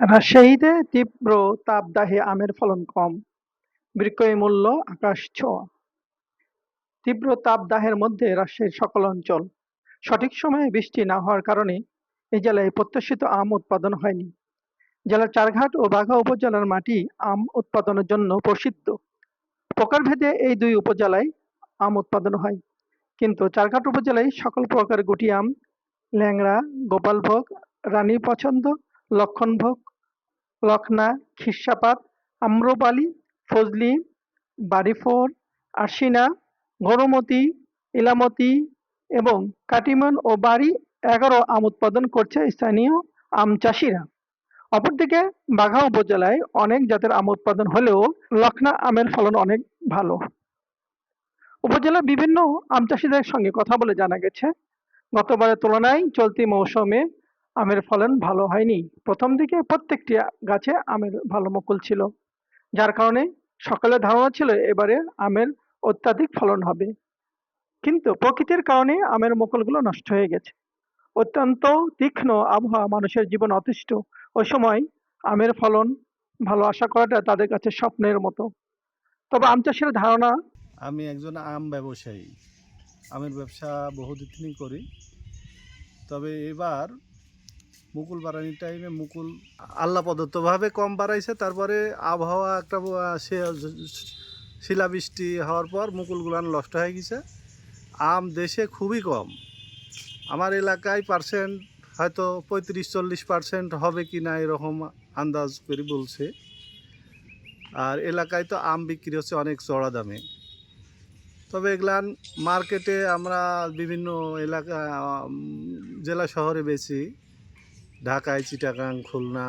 রাজশাহীতে তীব্র তাপদাহে আমের ফলন কম, বিক্রয় মূল্য আকাশ ছোঁয়া। তীব্র তাপদাহের মধ্যে রাজশাহীর সকল অঞ্চল। সঠিক সময়ে বৃষ্টি না হওয়ার কারণে এ জেলায় প্রত্যাশিত আম উৎপাদন হয়নি। জেলার চারঘাট ও বাঘা উপজেলার মাটি আম উৎপাদনের জন্য প্রসিদ্ধ। প্রকারভেদে এই দুই উপজেলায় আম উৎপাদন হয়। কিন্তু চারঘাট উপজেলায় সকল প্রকার গুটি আম, ল্যাংড়া, গোপালভোগ, রানী পছন্দ, লক্ষণভোগ, লখনা, খিরসাপাত, আম্রপালি, ফজলি, বারিফোর আরশিনা, গরুমতি, ইলামতি এবং কাটিমন ও বাড়ি এগারো আম উৎপাদন করছে স্থানীয় আম চাষিরা। অপরদিকে বাঘা উপজেলায় অনেক জাতের আম উৎপাদন হলেও লখনা আমের ফলন অনেক ভালো। উপজেলার বিভিন্ন আম চাষিদের সঙ্গে কথা বলে জানা গেছে, গতবারের তুলনায় চলতি মৌসুমে আমের ফলন ভালো হয়নি। প্রথম দিকে প্রত্যেকটি গাছে আমের ভালো মুকুল ছিল, যার কারণে সকলের ধারণা ছিল এবারে আমের অত্যাধিক ফলন হবে। কিন্তু প্রকৃতির কারণে আমের মুকুলগুলো নষ্ট হয়ে গেছে। অত্যন্ত তীক্ষ্ণ আবহাওয়া মানুষের জীবন অতিষ্ঠ। ওই সময় আমের ফলন ভালো আশা করাটা তাদের কাছে স্বপ্নের মতো। তবে আম চাষের ধারণা আমি একজন আম ব্যবসায়ী আমের ব্যবসা বহুদিন করি তবে এবার মুকুল বাড়ানির টাইমে মুকুল আল্লাহ প্রদত্তভাবে কম বাড়াইছে, তারপরে আবহাওয়া একটা শিলাবৃষ্টি হওয়ার পর মুকুলগুলান নষ্ট হয়ে গেছে। আম দেশে খুবই কম। আমার এলাকায় পার্সেন্ট হয়তো পঁয়ত্রিশ, চল্লিশ পার্সেন্ট হবে কি না এরকম আন্দাজ করে বলছে। আর এলাকায় তো আম বিক্রি হচ্ছে অনেক চড়া দামে। তবে এগুলান মার্কেটে আমরা বিভিন্ন এলাকা জেলা শহরে বেচি ঢাকায় চিটাগাং, খুলনা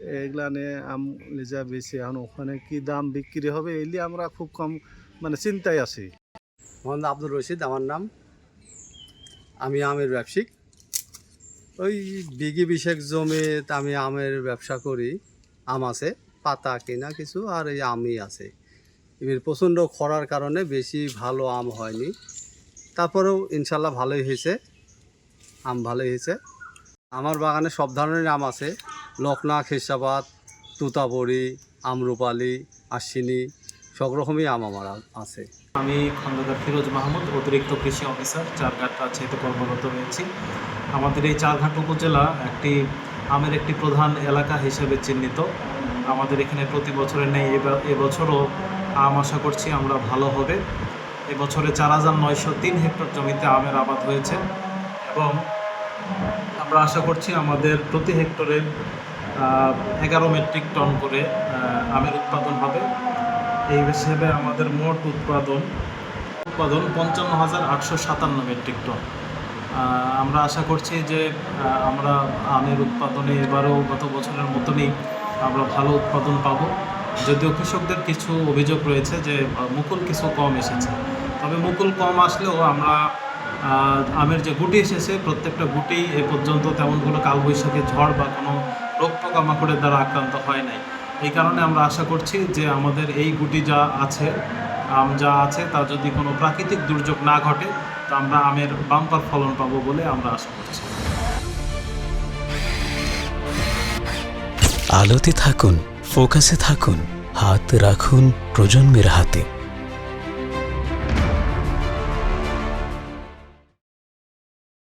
এগুলানে আম লিজা বেশি, এখন ওখানে কি দাম বিক্রি হবে এলি আমরা খুব কম মানে চিন্তায় আছি। মোহাম্মদ আব্দুল রশিদ, আমার নাম। আমি আমের ব্যবসায়িক। ওই বিঘি বিশেক জমিতে আমি আমের ব্যবসা করি। আম আছে, পাতা কেনা কিছু, আর এই আমই আছে। এবার প্রচণ্ড খরার কারণে বেশি ভালো আম হয়নি। তারপরেও ইনশাল্লাহ ভালোই হয়েছে। আম ভালোই হয়েছে। আমার বাগানে সব ধরনের আম আছে। লখনা খেসাবাদ তুতাবড়ি, আমরুপালি, আশ্বিনী, সব রকমই আম আমার আছে। আমি খন্দকার ফিরোজ মাহমুদ, অতিরিক্ত কৃষি অফিসার, চারঘাট রাজশাহীতে কর্মরত রয়েছি। আমাদের এই চারঘাট উপজেলা একটি আমের একটি প্রধান এলাকা হিসেবে চিহ্নিত। আমাদের এখানে প্রতি বছরের নেই এবছরও আম আশা করছি আমরা ভালো হবে। এবছরে চার হাজার নয়শো তিন হেক্টর জমিতে আমের আবাদ হয়েছে এবং আমরা আশা করছি আমাদের প্রতি হেক্টরে এগারো মেট্রিক টন করে আমের উৎপাদন হবে। এই হিসেবে আমাদের মোট উৎপাদন উৎপাদন পঞ্চান্ন হাজার আটশো সাতান্ন মেট্রিক টন। আমরা আশা করছি যে আমরা আমের উৎপাদনে এবারও গত বছরের মতনই আমরা ভালো উৎপাদন পাব। যদিও কৃষকদের কিছু অভিযোগ রয়েছে যে মুকুল কিছু কম এসেছে। তবে মুকুল কম আসলেও আমরা আমের যে গুটি এসেছে, প্রত্যেকটা গুটি এ পর্যন্ত তেমন কোনো কালবৈশাখী ঝড় বা কোনো রোগ পোকামাকড়ের দ্বারা আক্রান্ত হয় নাই। এই কারণে আমরা আশা করছি যে আমাদের এই গুটি যা আছে, আম যা আছে, তা যদি কোনো প্রাকৃতিক দুর্যোগ না ঘটে, তা আমরা আমের বাম্পার ফলন পাবো বলে আমরা আশা করছি। আলোতে থাকুন, ফোকাসে থাকুন, হাত রাখুন প্রজন্মের হাতে।